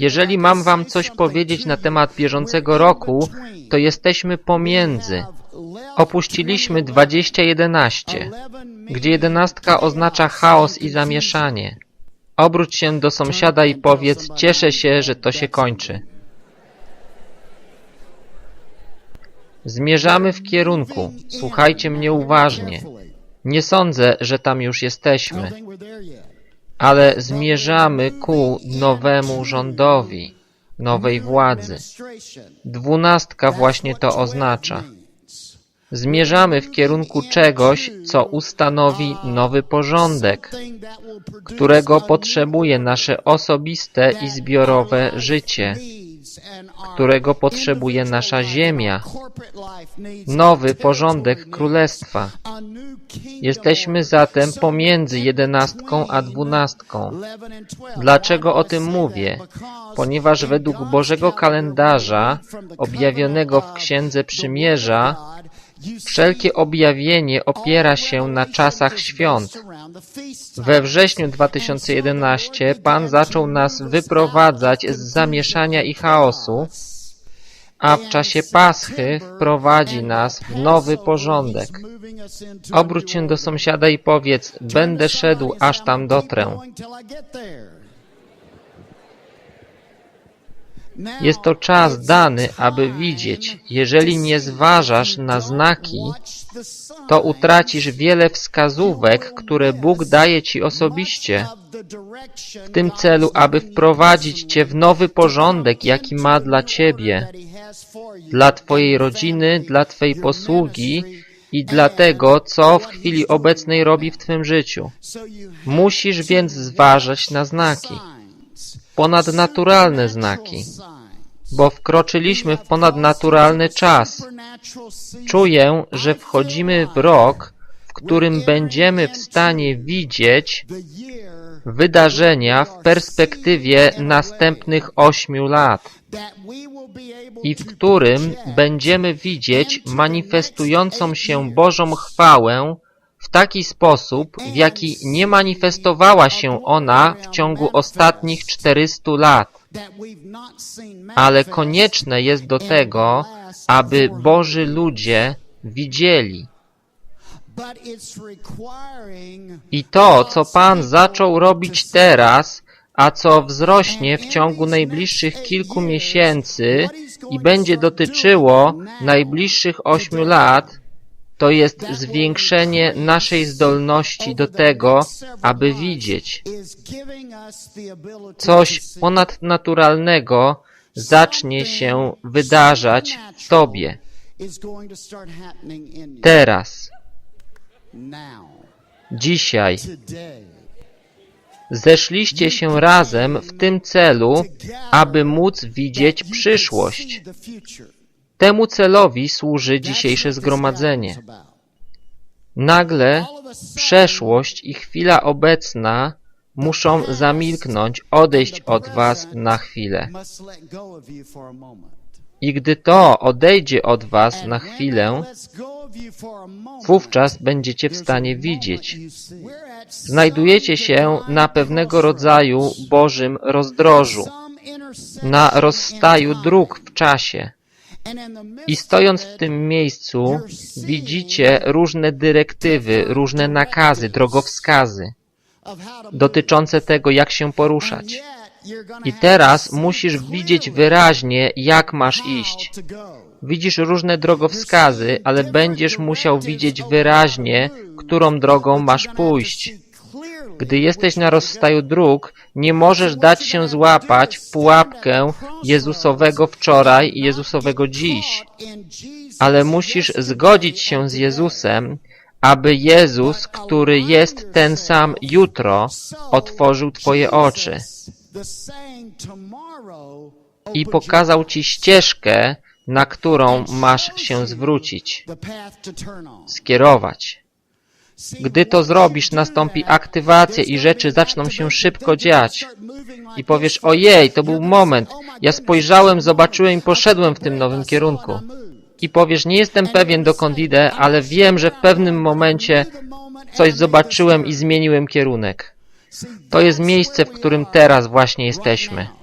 Jeżeli mam wam coś powiedzieć na temat bieżącego roku, to jesteśmy pomiędzy. Opuściliśmy 2011, gdzie jedenastka oznacza chaos i zamieszanie. Obróć się do sąsiada i powiedz, cieszę się, że to się kończy. Zmierzamy w kierunku, słuchajcie mnie uważnie. Nie sądzę, że tam już jesteśmy, ale zmierzamy ku nowemu rządowi, nowej władzy. Dwunastka właśnie to oznacza. Zmierzamy w kierunku czegoś, co ustanowi nowy porządek, którego potrzebuje nasze osobiste i zbiorowe życie, którego potrzebuje nasza ziemia, nowy porządek królestwa. Jesteśmy zatem pomiędzy jedenastką a dwunastką. Dlaczego o tym mówię? Ponieważ według Bożego kalendarza objawionego w Księdze Przymierza Wszelkie objawienie opiera się na czasach świąt. We wrześniu 2011 Pan zaczął nas wyprowadzać z zamieszania i chaosu, a w czasie Paschy wprowadzi nas w nowy porządek. Obróć się do sąsiada i powiedz, będę szedł, aż tam dotrę. Jest to czas dany, aby widzieć. Jeżeli nie zważasz na znaki, to utracisz wiele wskazówek, które Bóg daje Ci osobiście w tym celu, aby wprowadzić Cię w nowy porządek, jaki ma dla Ciebie, dla Twojej rodziny, dla Twojej posługi i dla tego, co w chwili obecnej robi w Twym życiu. Musisz więc zważać na znaki ponadnaturalne znaki, bo wkroczyliśmy w ponadnaturalny czas. Czuję, że wchodzimy w rok, w którym będziemy w stanie widzieć wydarzenia w perspektywie następnych ośmiu lat i w którym będziemy widzieć manifestującą się Bożą chwałę w taki sposób, w jaki nie manifestowała się ona w ciągu ostatnich 400 lat. Ale konieczne jest do tego, aby Boży ludzie widzieli. I to, co Pan zaczął robić teraz, a co wzrośnie w ciągu najbliższych kilku miesięcy i będzie dotyczyło najbliższych ośmiu lat, to jest zwiększenie naszej zdolności do tego, aby widzieć. Coś ponadnaturalnego zacznie się wydarzać w Tobie. Teraz. Dzisiaj. Zeszliście się razem w tym celu, aby móc widzieć przyszłość. Temu celowi służy dzisiejsze zgromadzenie. Nagle przeszłość i chwila obecna muszą zamilknąć, odejść od was na chwilę. I gdy to odejdzie od was na chwilę, wówczas będziecie w stanie widzieć. Znajdujecie się na pewnego rodzaju Bożym rozdrożu, na rozstaju dróg w czasie. I stojąc w tym miejscu, widzicie różne dyrektywy, różne nakazy, drogowskazy dotyczące tego, jak się poruszać. I teraz musisz widzieć wyraźnie, jak masz iść. Widzisz różne drogowskazy, ale będziesz musiał widzieć wyraźnie, którą drogą masz pójść. Gdy jesteś na rozstaju dróg, nie możesz dać się złapać w pułapkę Jezusowego wczoraj i Jezusowego dziś, ale musisz zgodzić się z Jezusem, aby Jezus, który jest ten sam jutro, otworzył Twoje oczy i pokazał Ci ścieżkę, na którą masz się zwrócić, skierować. Gdy to zrobisz, nastąpi aktywacja i rzeczy zaczną się szybko dziać. I powiesz, ojej, to był moment. Ja spojrzałem, zobaczyłem i poszedłem w tym nowym kierunku. I powiesz, nie jestem pewien dokąd idę, ale wiem, że w pewnym momencie coś zobaczyłem i zmieniłem kierunek. To jest miejsce, w którym teraz właśnie jesteśmy.